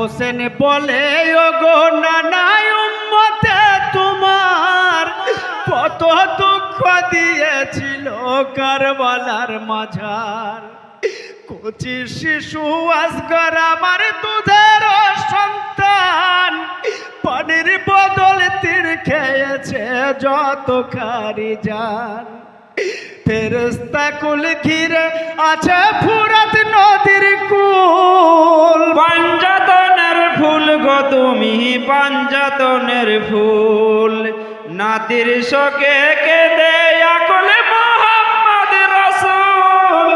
হোসেন বলে গো নানাই উম্মতে তোমার কত দুঃখ দিয়েছিল কারবালার মাঝার। কচি শিশু আসগর আমার দুধের সন্তান, পানির বদল তীর খেয়েছে যত খারি যান ফেরস্তা কুল ঘিরে আছে ফুরাত নদীর কুল। গো তুমি পাঞ্জাতনের ফুল। নাতির শোকে কেঁদে আকলে মোহাম্মদ রসুল।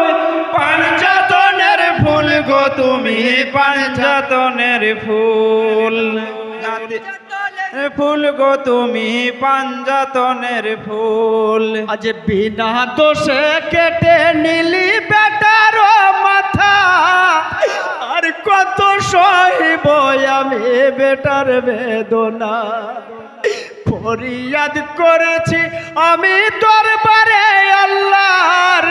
পাঞ্জাতনের ফুল গো তুমি পাঞ্জাতনের ফুল। ফুল গো তুমি পাঞ্জাতনের ফুল। আজ বিনা দোষে কেটে নিলি বেটার মাথা। আর কত সহিব আমি বেটার বেদনা ফরিয়াদ করেছি আমি দরবারে আল্লাহর।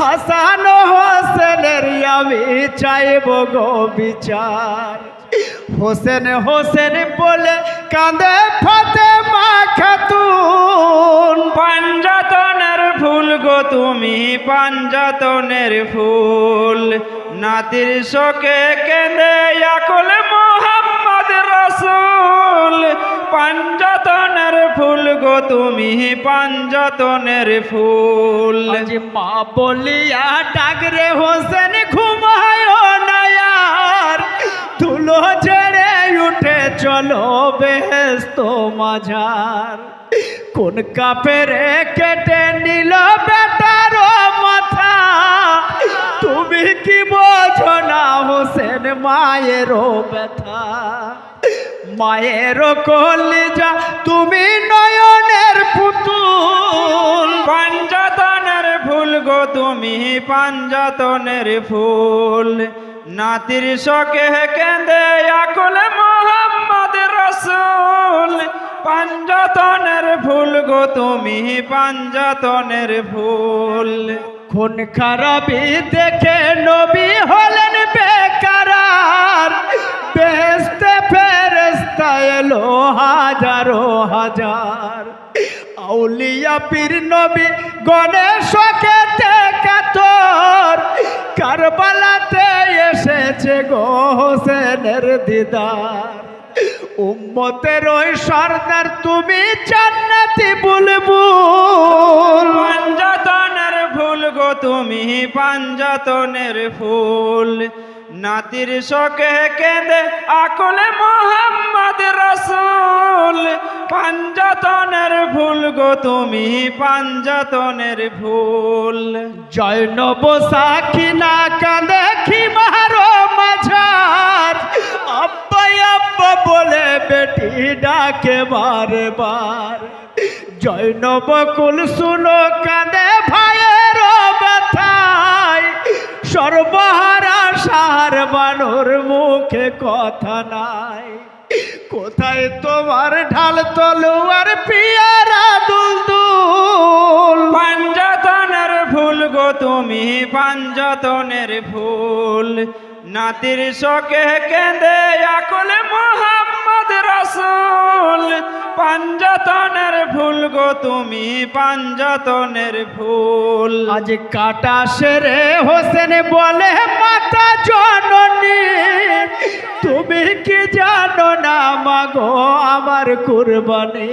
হাসান হোসেনের আমি চাইব গো বিচার। হোসেন হোসেন বলে, কাঁদে ফাতে মা খাতুন পাঞ্জাতনের ফুল গো তুমি পাঞ্জাতনের ফুল। নাতির শোকে কেঁদে আকল মোহাম্মদ রসুল পাঞ্জাতনের ফুল গো তুমি পাঞ্জাতনের ফুল। মা বলিয়া ডাকরে হোসেন ঘুমায় নায়ার। ধুলো ঝেড়ে উঠে চলো বেহেস্ত মাঝার। কোন কাপেরে কেটে নিল বেটার মাথা। তুমি কি বোঝো না হোসেন মায়েরও ব্যথা? মায়েরও কলিজা তুমি নয়নের পুতুল। পাঞ্জাতনের ফুল গো তুমি পাঞ্জাতনের ফুল। নাতির শোকে কেঁদে আকল মোহাম্মদ রসুল। পাঞ্জাতনের ফুল গো তুমি পাঞ্জাতনের ফুল। খুন খারাপি দেখে নবী হাজারো হাজার। আউলিয়া পীর নবী গণেশ কাতর কারবালাতে এসেছে গো হোসেনের দিদার। উম্মতের ওই সর্দার, তুমি জান্নাতি বুলবুল। তুমি পাঞ্জাতনের ফুল। নাতির শোকে কেঁদে আকলে মোহাম্মদ রসুল। পাঞ্জাতনের ফুল গো তুমি পাঞ্জাতনের ফুল। জৈনব সাকিনা কাঁদে খিমারো মাঝার। আব্বা আব্বা বলে, বেটি ডাকে বারে বার জৈনব কুল শুনো কাঁদে ব্যথায় সর্বহারা সার বানর মুখে কথা নাই। কোথায় তোমার ঢাল তলোয়ার পিয়ারা দুলদুল? পাঞ্জাতনের ফুল গো তুমি, পাঞ্জাতনের ফুল। নাতির শোকে কেঁদে আকলে মোহাম্মদ রসুল, পাঞ্জাতনের ফুল গো তুমি পাঞ্জাতনের ফুল। আজ কাটা সেরে হোসেন বলে, মাতা জননী, তুমি কি জানো না? মাগো, আমার কুরবানি।